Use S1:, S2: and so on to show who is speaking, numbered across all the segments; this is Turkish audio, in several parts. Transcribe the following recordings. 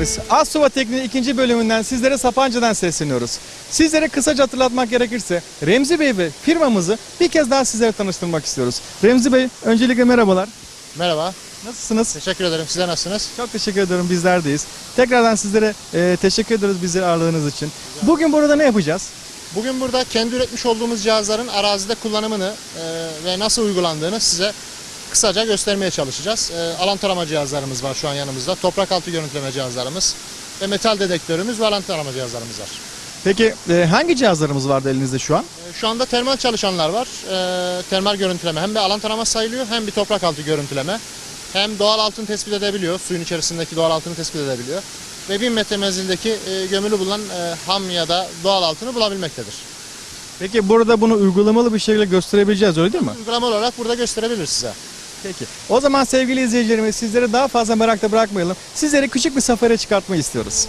S1: Sevgili izleyicilerimiz, Assuva Tekniği ikinci bölümünden sizlere Sapanca'dan sesleniyoruz. Sizlere kısaca hatırlatmak gerekirse Remzi Bey ve firmamızı bir kez daha sizlere tanıştırmak istiyoruz. Remzi Bey, öncelikle merhabalar.
S2: Merhaba,
S1: Nasılsınız?
S2: teşekkür ederim. Sizler nasılsınız?
S1: Çok teşekkür ediyorum, bizler deyiz. Tekrardan sizlere e, teşekkür ediyoruz bizi ağırladığınız için. Bugün burada ne yapacağız?
S2: Bugün burada kendi üretmiş olduğumuz cihazların arazide kullanımını e, ve nasıl uygulandığını size kısaca göstermeye çalışacağız. E, alan tarama cihazlarımız var şu an yanımızda. Toprak altı görüntüleme cihazlarımız ve metal dedektörümüz ve alan tarama cihazlarımız var.
S1: Peki e, hangi cihazlarımız vardı elinizde şu an?
S2: E, şu anda termal çalışanlar var. E, termal görüntüleme hem bir alan tarama sayılıyor hem bir toprak altı görüntüleme. Hem doğal altını tespit edebiliyor, suyun içerisindeki doğal altını tespit edebiliyor. Ve 1000 metre menzildeki e, gömülü bulunan e, ham ya da doğal altını bulabilmektedir.
S1: Peki burada bunu uygulamalı bir şekilde gösterebileceğiz öyle değil mi?
S2: Uygulama olarak burada gösterebilir size.
S1: Peki. O zaman sevgili izleyicilerimiz sizleri daha fazla merakta bırakmayalım. Sizleri küçük bir sefere çıkartmayı istiyoruz.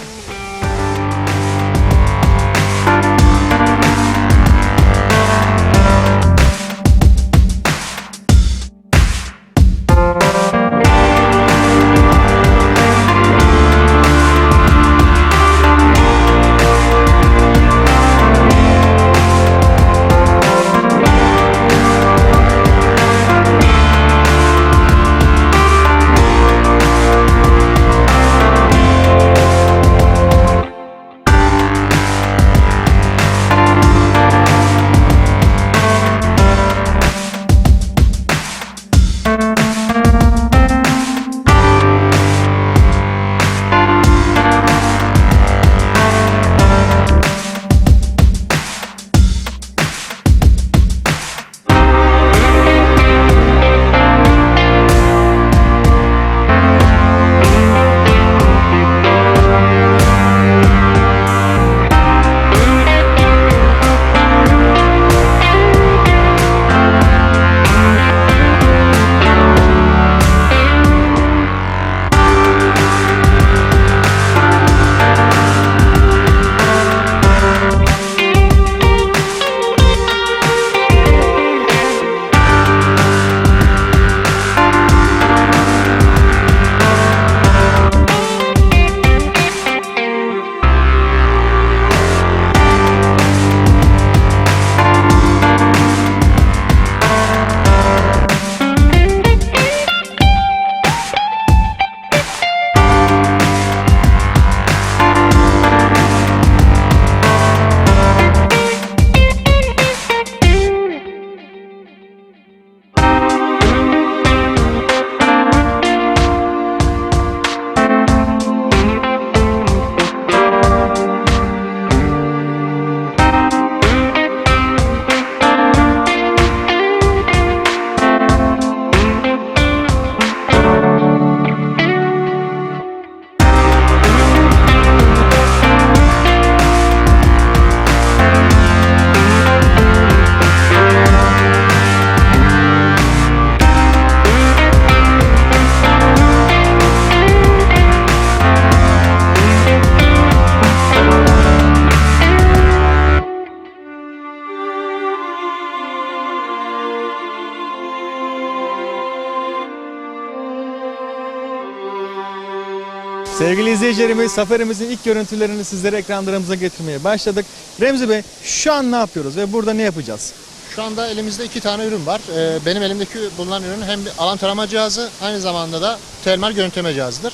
S1: Sevgili izleyicilerimiz, seferimizin ilk görüntülerini sizlere ekranlarımıza getirmeye başladık. Remzi Bey, şu an ne yapıyoruz ve burada ne yapacağız?
S2: Şu anda elimizde iki tane ürün var. Ee, benim elimdeki bulunan ürün hem bir alan tarama cihazı aynı zamanda da termal görüntüleme cihazıdır.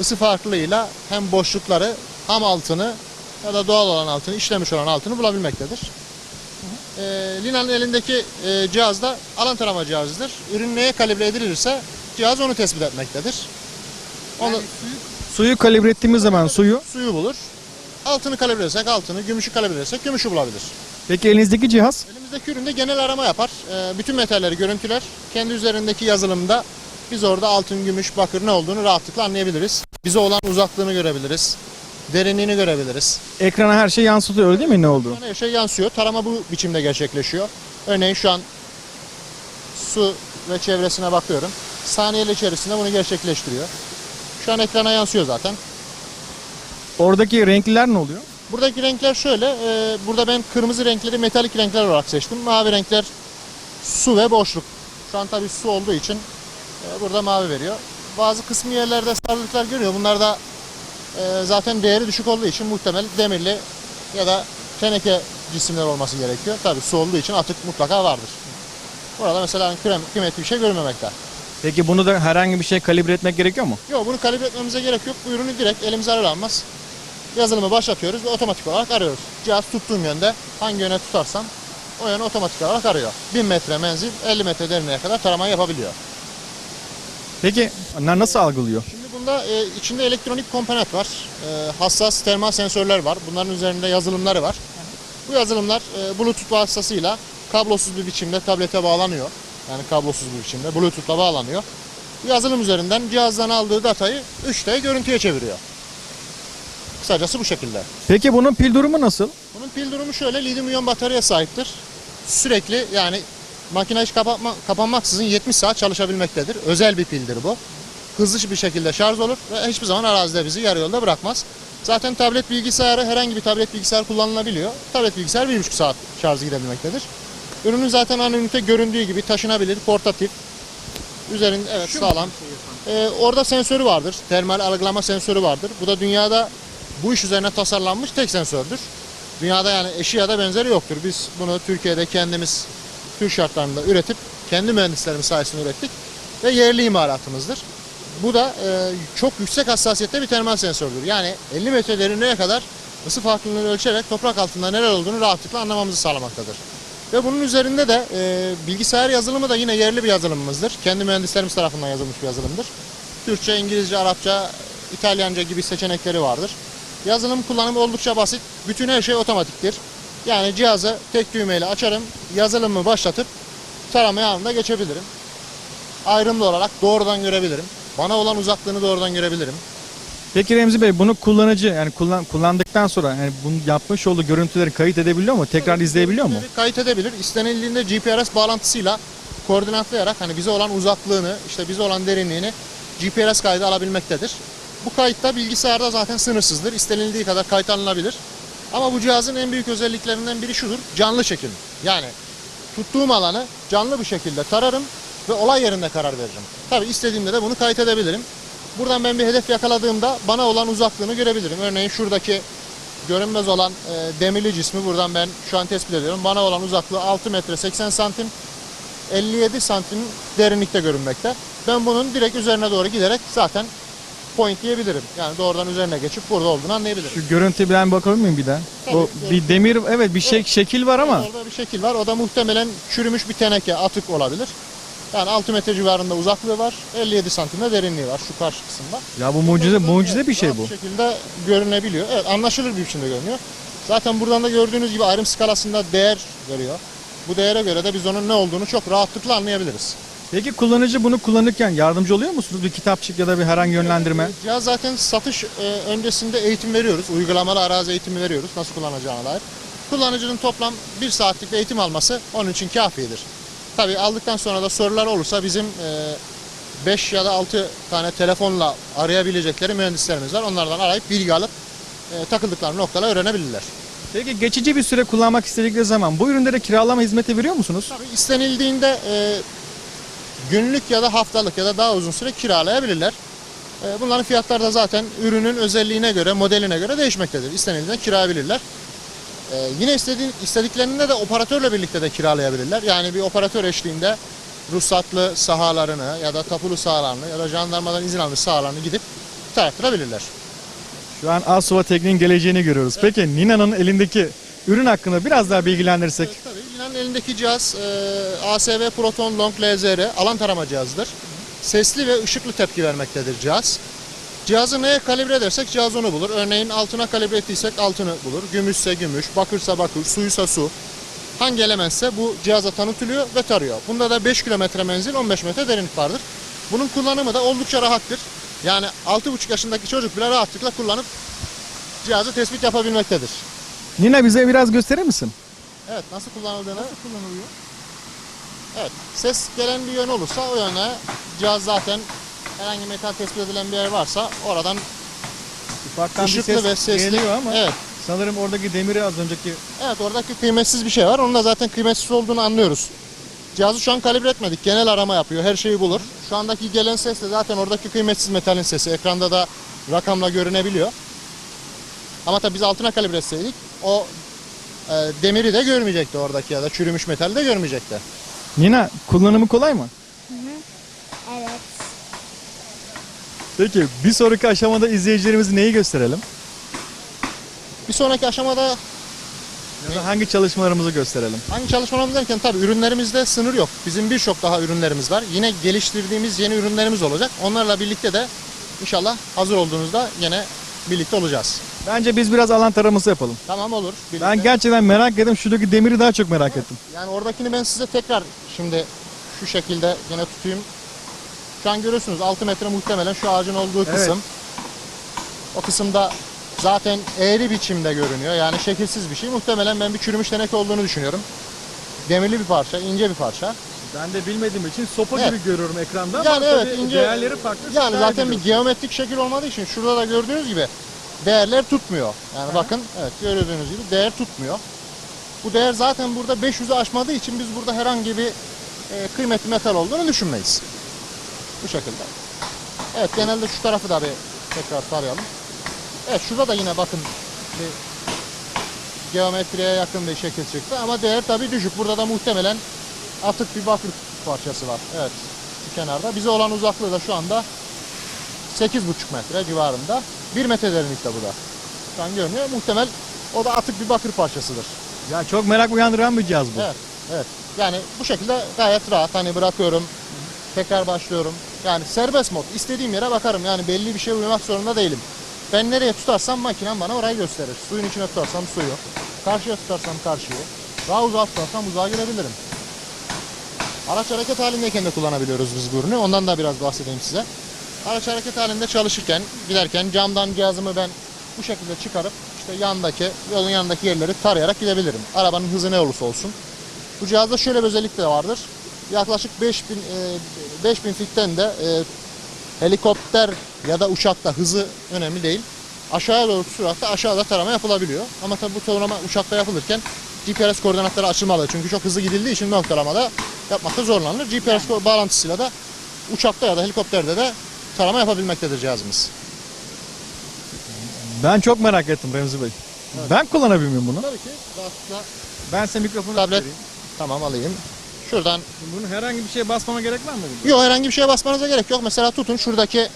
S2: Isı farklılığıyla hem boşlukları ham altını ya da doğal olan altını, işlemiş olan altını bulabilmektedir. Ee, Lina'nın elindeki e, cihaz da alan tarama cihazıdır. Ürün neye kalibre edilirse cihaz onu tespit etmektedir. Onu,
S1: Suyu kalibre ettiğimiz zaman suyu.
S2: suyu bulur. Altını kalibre etsek altını, gümüşü kalibre etsek gümüşü bulabilir.
S1: Peki elinizdeki cihaz?
S2: Elimizdeki üründe genel arama yapar. Ee, bütün metalleri görüntüler. Kendi üzerindeki yazılımda biz orada altın, gümüş, bakır ne olduğunu rahatlıkla anlayabiliriz. Bize olan uzaklığını görebiliriz. Derinliğini görebiliriz.
S1: Ekrana her şey yansıtıyor öyle değil mi ne oldu?
S2: Yani her şey yansıyor. Tarama bu biçimde gerçekleşiyor. Örneğin şu an su ve çevresine bakıyorum. Saniyeler içerisinde bunu gerçekleştiriyor. Şu an ekrana yansıyor zaten.
S1: Oradaki renkliler ne oluyor?
S2: Buradaki renkler şöyle. e, burada ben kırmızı renkleri metalik renkler olarak seçtim. Mavi renkler su ve boşluk. Şu an tabii su olduğu için e, burada mavi veriyor. Bazı kısmi yerlerde sarılıklar görüyor. Bunlar da e, zaten değeri düşük olduğu için muhtemel demirli ya da teneke cisimler olması gerekiyor. Tabii su olduğu için atık mutlaka vardır. Burada mesela kıymetli bir şey görmemekte.
S1: Peki bunu da herhangi bir şey kalibre etmek gerekiyor mu?
S2: Yok bunu kalibre etmemize gerek yok. Bu ürünü direkt elimize alır almaz yazılımı başlatıyoruz ve otomatik olarak arıyoruz. Cihaz tuttuğum yönde hangi yöne tutarsam o yöne otomatik olarak arıyor. 1000 metre menzil 50 metre derinliğe kadar tarama yapabiliyor.
S1: Peki onlar nasıl algılıyor?
S2: Şimdi bunda e, içinde elektronik komponent var. E, hassas termal sensörler var. Bunların üzerinde yazılımları var. Bu yazılımlar e, Bluetooth vasıtasıyla kablosuz bir biçimde tablete bağlanıyor. Yani kablosuz bir biçimde Bluetooth'la bağlanıyor. Yazılım üzerinden cihazdan aldığı datayı 3D görüntüye çeviriyor. Kısacası bu şekilde.
S1: Peki bunun pil durumu nasıl?
S2: Bunun pil durumu şöyle lityum iyon bataryaya sahiptir. Sürekli yani makine hiç kapatma, kapanmaksızın 70 saat çalışabilmektedir. Özel bir pildir bu. Hızlı bir şekilde şarj olur ve hiçbir zaman arazide bizi yarı yolda bırakmaz. Zaten tablet bilgisayarı herhangi bir tablet bilgisayar kullanılabiliyor. Tablet bilgisayar 1,5 saat şarjı gidebilmektedir. Ürünün zaten ana ünite göründüğü gibi taşınabilir, portatif. Üzerinde evet sağlam. Ee, orada sensörü vardır. Termal algılama sensörü vardır. Bu da dünyada bu iş üzerine tasarlanmış tek sensördür. Dünyada yani eşi ya da benzeri yoktur. Biz bunu Türkiye'de kendimiz Türk şartlarında üretip kendi mühendislerimiz sayesinde ürettik ve yerli imalatımızdır. Bu da e, çok yüksek hassasiyette bir termal sensördür. Yani 50 metre derinliğe kadar ısı farklılığını ölçerek toprak altında neler olduğunu rahatlıkla anlamamızı sağlamaktadır. Ve bunun üzerinde de e, bilgisayar yazılımı da yine yerli bir yazılımımızdır. Kendi mühendislerimiz tarafından yazılmış bir yazılımdır. Türkçe, İngilizce, Arapça, İtalyanca gibi seçenekleri vardır. Yazılım kullanımı oldukça basit. Bütün her şey otomatiktir. Yani cihazı tek düğmeyle açarım, yazılımı başlatıp tarama anında geçebilirim. Ayrımlı olarak doğrudan görebilirim. Bana olan uzaklığını doğrudan görebilirim.
S1: Peki Remzi Bey bunu kullanıcı yani kullan, kullandıktan sonra yani bunu yapmış olduğu görüntüleri kayıt edebiliyor mu? Tekrar izleyebiliyor mu?
S2: Kayıt edebilir. İstenildiğinde GPS bağlantısıyla koordinatlayarak hani bize olan uzaklığını, işte bize olan derinliğini GPS kaydı alabilmektedir. Bu kayıtta bilgisayarda zaten sınırsızdır. İstenildiği kadar kayıt alınabilir. Ama bu cihazın en büyük özelliklerinden biri şudur. Canlı çekim. Yani tuttuğum alanı canlı bir şekilde tararım ve olay yerinde karar veririm. Tabi istediğimde de bunu kayıt edebilirim. Buradan ben bir hedef yakaladığımda bana olan uzaklığını görebilirim. Örneğin şuradaki görünmez olan e, demirli cismi buradan ben şu an tespit ediyorum. Bana olan uzaklığı 6 metre 80 santim 57 santim derinlikte görünmekte. Ben bunun direkt üzerine doğru giderek zaten point diyebilirim. Yani doğrudan üzerine geçip burada olduğunu anlayabilirim.
S1: Şu görüntüye bir bakabilir miyim bir daha?
S2: Tabii,
S1: o bir demir evet bir şey şekil var ama
S2: Orada bir şekil var. O da muhtemelen çürümüş bir teneke, atık olabilir. Yani 6 metre civarında uzaklığı var. 57 santimde derinliği var şu karşı kısımda.
S1: ya bu mucize mucize bir şey bu.
S2: Bir şekilde görünebiliyor. Evet anlaşılır bir biçimde görünüyor. Zaten buradan da gördüğünüz gibi ayrım skalasında değer veriyor. Bu değere göre de biz onun ne olduğunu çok rahatlıkla anlayabiliriz.
S1: Peki kullanıcı bunu kullanırken yardımcı oluyor musunuz? Bir kitapçık ya da bir herhangi yönlendirme?
S2: Ee, Cihaz zaten satış e, öncesinde eğitim veriyoruz. Uygulamalı arazi eğitimi veriyoruz. Nasıl kullanacağına dair. Kullanıcının toplam bir saatlik bir eğitim alması onun için kafidir. Tabii aldıktan sonra da sorular olursa bizim 5 ya da 6 tane telefonla arayabilecekleri mühendislerimiz var. Onlardan arayıp bilgi alıp e, takıldıkları noktaları öğrenebilirler.
S1: Peki geçici bir süre kullanmak istedikleri zaman bu ürünlere kiralama hizmeti veriyor musunuz?
S2: Tabii istenildiğinde e, günlük ya da haftalık ya da daha uzun süre kiralayabilirler. E, bunların fiyatları da zaten ürünün özelliğine göre, modeline göre değişmektedir. İstenildiğinde kiralayabilirler. E, yine istediğin, istediklerinde de operatörle birlikte de kiralayabilirler. Yani bir operatör eşliğinde ruhsatlı sahalarını ya da tapulu sahalarını ya da jandarmadan izin almış sahalarını gidip tarattırabilirler.
S1: Şu an Asuva Teknik'in geleceğini görüyoruz. Peki Nina'nın elindeki ürün hakkında biraz daha bilgilendirirsek.
S2: Evet, tabii. Yunan'ın elindeki cihaz e, ASV Proton Long LZR alan tarama cihazıdır. Sesli ve ışıklı tepki vermektedir cihaz. Cihazı neye kalibre edersek cihaz onu bulur. Örneğin altına kalibre ettiysek altını bulur. Gümüşse gümüş, bakırsa bakır, suysa su. Hangi elementse bu cihaza tanıtılıyor ve tarıyor. Bunda da 5 kilometre menzil, 15 metre derinlik vardır. Bunun kullanımı da oldukça rahattır. Yani 6,5 yaşındaki çocuk bile rahatlıkla kullanıp cihazı tespit yapabilmektedir.
S1: Nina bize biraz gösterir misin?
S2: Evet, nasıl kullanıldığını... Nasıl kullanılıyor? Evet, ses gelen bir yön olursa o yöne cihaz zaten herhangi metal tespit edilen bir yer varsa oradan
S1: Ufaktan
S2: ışıklı ve sesli.
S1: geliyor ama
S2: Evet,
S1: sanırım oradaki demiri az önceki
S2: evet oradaki kıymetsiz bir şey var. Onun da zaten kıymetsiz olduğunu anlıyoruz. Cihazı şu an kalibre etmedik. Genel arama yapıyor. Her şeyi bulur. Şu andaki gelen ses de zaten oradaki kıymetsiz metalin sesi. Ekranda da rakamla görünebiliyor. Ama tabii biz altına kalibre etseydik o e, demiri de görmeyecekti oradaki ya da çürümüş metali de görmeyecekti.
S1: Nina kullanımı kolay mı?
S3: Evet.
S1: Peki bir sonraki aşamada izleyicilerimize neyi gösterelim?
S2: Bir sonraki aşamada
S1: Ya da hangi çalışmalarımızı gösterelim?
S2: hangi çalışmalarımız derken tabii ürünlerimizde sınır yok. Bizim birçok daha ürünlerimiz var. Yine geliştirdiğimiz yeni ürünlerimiz olacak. Onlarla birlikte de inşallah hazır olduğunuzda yine birlikte olacağız.
S1: Bence biz biraz alan taraması yapalım.
S2: Tamam olur. Birlikte.
S1: Ben gerçekten merak ettim. Şuradaki demiri daha çok merak ettim.
S2: Yani oradakini ben size tekrar şimdi şu şekilde yine tutayım. Şu an görüyorsunuz 6 metre muhtemelen şu ağacın olduğu kısım. O kısımda zaten eğri biçimde görünüyor. Yani şekilsiz bir şey. Muhtemelen ben bir çürümüş teneke olduğunu düşünüyorum. Demirli bir parça, ince bir parça.
S1: Ben de bilmediğim için sopa
S2: Evet.
S1: gibi görüyorum ekranda
S2: Yani evet ince.
S1: değerleri farklı.
S2: Yani zaten bir geometrik şekil olmadığı için şurada da gördüğünüz gibi değerler tutmuyor. Yani bakın evet gördüğünüz gibi değer tutmuyor. Bu değer zaten burada 500'ü aşmadığı için biz burada herhangi bir e, kıymetli metal olduğunu düşünmeyiz. Bu şekilde. Evet genelde şu tarafı da bir tekrar tarayalım. Evet şurada da yine bakın bir geometriye yakın bir şekil çıktı ama değer tabii düşük. Burada da muhtemelen atık bir bakır parçası var. Evet şu kenarda. Bize olan uzaklığı da şu anda 8,5 metre civarında. 1 metre derinlikte bu da. Şu an görünüyor. Muhtemel o da atık bir bakır parçasıdır.
S1: Ya çok merak uyandıran bir cihaz bu.
S2: Evet, evet. Yani bu şekilde gayet rahat. Hani bırakıyorum, tekrar başlıyorum. Yani serbest mod. İstediğim yere bakarım. Yani belli bir şeye uymak zorunda değilim. Ben nereye tutarsam makinem bana orayı gösterir. Suyun içine tutarsam suyu, karşıya tutarsam karşıyı, daha uzağa tutarsam uzağa girebilirim. Araç hareket halindeyken de kullanabiliyoruz biz bu ürünü. Ondan da biraz bahsedeyim size. Araç hareket halinde çalışırken, giderken camdan cihazımı ben bu şekilde çıkarıp işte yandaki, yolun yanındaki yerleri tarayarak gidebilirim. Arabanın hızı ne olursa olsun. Bu cihazda şöyle bir özellik de vardır. Yaklaşık 5000 e, 5000 fitten de e, helikopter ya da uçakta hızı önemli değil. Aşağıya doğru süratle aşağıda tarama yapılabiliyor. Ama tabii bu tarama uçakta yapılırken GPS koordinatları açılmalı. Çünkü çok hızlı gidildiği için noktalamada yapmakta zorlanılır. GPS ko- bağlantısıyla da uçakta ya da helikopterde de tarama yapabilmektedir cihazımız.
S1: Ben çok merak ettim Remzi Bey. Ben kullanabilir miyim bunu?
S2: Tabii ki.
S1: Ben size mikrofonu
S2: tablet
S1: vereyim.
S2: tamam alayım. Şuradan
S1: Bunu herhangi bir şeye basmama gerek var mı? burada?
S2: yok herhangi bir şeye basmanıza gerek yok. Mesela tutun şuradaki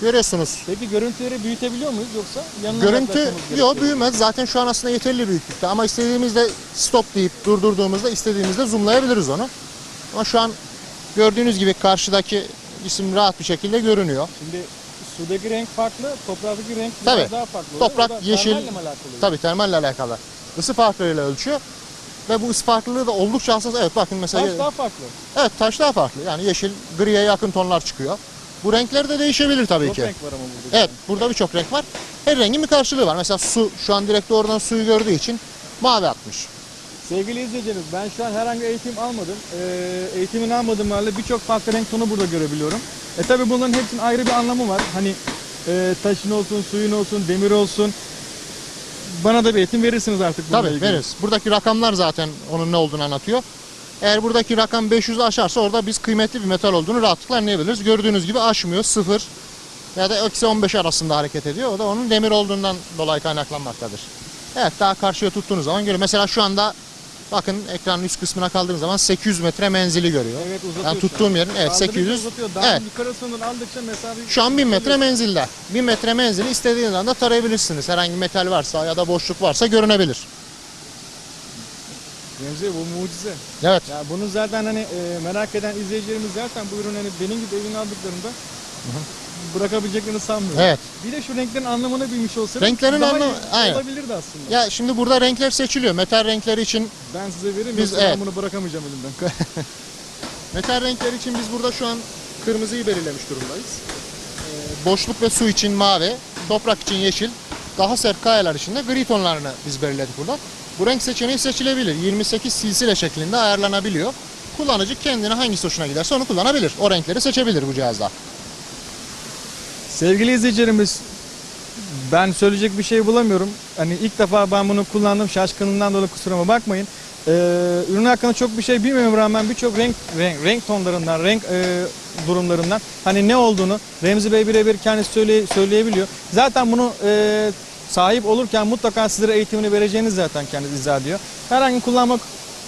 S2: görüyorsunuz.
S1: Peki görüntüleri büyütebiliyor muyuz yoksa yanına
S2: Görüntü
S1: yaklaşmamız gerekiyor?
S2: yok büyümez. Zaten şu an aslında yeterli büyüklükte ama istediğimizde stop deyip durdurduğumuzda istediğimizde zoomlayabiliriz onu. Ama şu an gördüğünüz gibi karşıdaki isim rahat bir şekilde görünüyor.
S1: Şimdi sudaki renk farklı, topraktaki renk
S2: Tabii.
S1: biraz daha farklı. oluyor.
S2: Toprak,
S1: da
S2: yeşil,
S1: termalle mi alakalı?
S2: Tabii termalle alakalı. Isı farklılığıyla ölçüyor. Ve bu ısı farklılığı da oldukça hassas. Evet bakın mesela
S1: Taş daha farklı.
S2: evet taş daha farklı. Yani yeşil, griye yakın tonlar çıkıyor. Bu renkler de değişebilir tabii
S1: Çok
S2: ki.
S1: renk var ama burada.
S2: Evet burada birçok renk var. Her rengin bir karşılığı var. Mesela su şu an direkt oradan suyu gördüğü için mavi atmış.
S1: Sevgili izleyicilerimiz ben şu an herhangi eğitim almadım. Ee, eğitimini almadığım halde birçok farklı renk tonu burada görebiliyorum. E tabi bunların hepsinin ayrı bir anlamı var. Hani e, taşın olsun, suyun olsun, demir olsun. Bana da bir eğitim verirsiniz artık bununla
S2: Tabii
S1: ilgili.
S2: veririz. Buradaki rakamlar zaten onun ne olduğunu anlatıyor. Eğer buradaki rakam 500'ü aşarsa orada biz kıymetli bir metal olduğunu rahatlıkla anlayabiliriz. Gördüğünüz gibi aşmıyor. 0 ya da eksi 15 arasında hareket ediyor. O da onun demir olduğundan dolayı kaynaklanmaktadır. Evet daha karşıya tuttuğunuz zaman görüyor. Mesela şu anda bakın ekranın üst kısmına kaldığınız zaman 800 metre menzili görüyor.
S1: Evet uzatıyor.
S2: Yani
S1: an.
S2: tuttuğum yerin evet
S1: Kaldırınca
S2: 800.
S1: Uzatıyor. Daha
S2: Evet.
S1: yukarısından aldıkça mesafe...
S2: Şu an 1000 metre menzilde. 1000 metre menzili istediğiniz anda tarayabilirsiniz. Herhangi metal varsa ya da boşluk varsa görünebilir.
S1: Remzi bu mucize.
S2: Evet.
S1: Ya bunu zaten hani e, merak eden izleyicilerimiz zaten bu ürünü hani benim gibi evine aldıklarında bırakabileceklerini sanmıyorum.
S2: Evet.
S1: Bir de şu renklerin anlamını bilmiş olsaydım
S2: Renklerin
S1: daha
S2: anlamı-
S1: iyi
S2: aynen.
S1: olabilirdi aslında.
S2: Ya şimdi burada renkler seçiliyor. Metal renkleri için
S1: Ben size vereyim
S2: Biz-
S1: yoksa
S2: evet.
S1: ben bunu bırakamayacağım elimden.
S2: metal renkler için biz burada şu an kırmızıyı belirlemiş durumdayız. Ee, boşluk ve su için mavi, toprak için yeşil, daha sert kayalar için de gri tonlarını biz belirledik burada. Bu renk seçeneği seçilebilir. 28 silsile şeklinde ayarlanabiliyor. Kullanıcı kendine hangisi hoşuna giderse onu kullanabilir. O renkleri seçebilir bu cihazda.
S1: Sevgili izleyicilerimiz ben söyleyecek bir şey bulamıyorum. Hani ilk defa ben bunu kullandım. Şaşkınlığımdan dolayı kusuruma bakmayın. Ee, ürün hakkında çok bir şey bilmeme rağmen birçok renk, renk renk tonlarından, renk e, durumlarından hani ne olduğunu Remzi Bey birebir kendisi söyle, söyleyebiliyor. Zaten bunu e, sahip olurken mutlaka sizlere eğitimini vereceğiniz zaten kendisi izah ediyor. Herhangi kullanma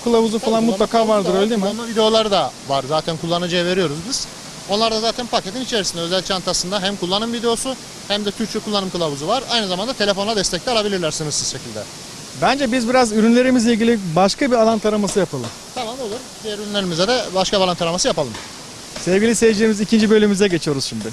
S1: kılavuzu falan
S2: Tabii,
S1: mutlaka vardır öyle değil mi?
S2: Kullanma videoları da var. Zaten kullanıcıya veriyoruz biz. Onlar da zaten paketin içerisinde özel çantasında hem kullanım videosu hem de Türkçe kullanım kılavuzu var. Aynı zamanda telefonla destek de alabilirler sınırsız şekilde.
S1: Bence biz biraz ürünlerimizle ilgili başka bir alan taraması yapalım.
S2: Tamam olur. Diğer ürünlerimize de başka balon taraması yapalım.
S1: Sevgili seyircilerimiz ikinci bölümümüze geçiyoruz şimdi.